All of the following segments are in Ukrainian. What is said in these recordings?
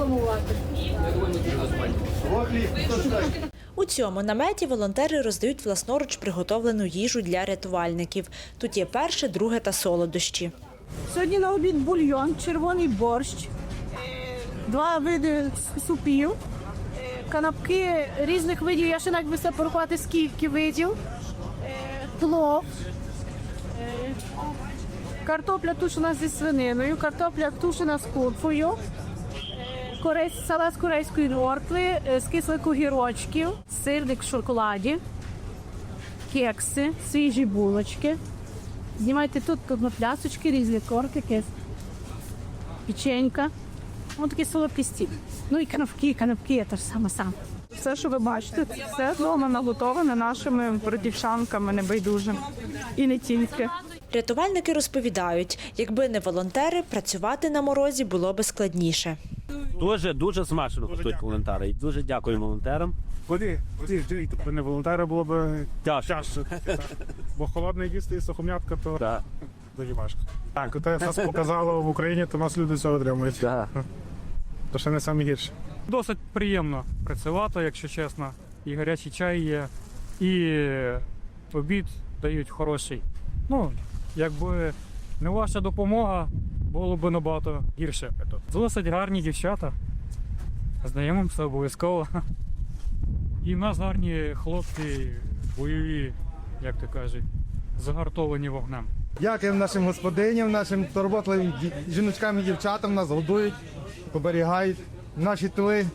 рекламувати. У цьому наметі волонтери роздають власноруч приготовлену їжу для рятувальників. Тут є перше, друге та солодощі. Сьогодні на обід бульйон, червоний борщ, два види супів, канапки різних видів. Я ще навіть би себе порахувати, скільки видів, е, плов, е, картопля тушена зі свининою, картопля тушена з куркою, е, корейсь- салат з корейської моркви, е, з кислих огірочків, сирник в шоколаді, кекси, свіжі булочки. Знімайте тут, тут плясочки, різні корки, кис, печенька. Ось такі солодкі стіль. Ну і канапки, канапки, це ж саме саме. Все, що ви бачите, це все вдома наготоване нашими бродівчанками небайдужими. І не тільки. Рятувальники розповідають, якби не волонтери, працювати на морозі було би складніше. Дуже дуже смачно готують волонтери. І дуже дякую волонтерам. Куди? Куди? Тобто не волонтери було б Тяжко. тяжче. Бо холодне їсти і сухом'ятка, то Да. дуже важко. Так, те нас показало в Україні, то нас люди цього отримують. Да. То ще не саме гірше. Досить приємно працювати, якщо чесно. І гарячий чай є, і обід дають хороший. Ну, якби не ваша допомога, було б набагато гірше. Досить гарні дівчата. Знайомимося обов'язково. І в нас гарні хлопці, бойові, як то кажуть, загартовані вогнем. Дякуємо нашим господиням, нашим турботливим жіночкам і дівчатам нас годують, оберігають наші тили.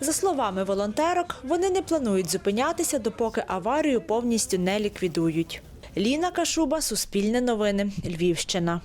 За словами волонтерок, вони не планують зупинятися, допоки аварію повністю не ліквідують. Ліна Кашуба, Суспільне новини, Львівщина.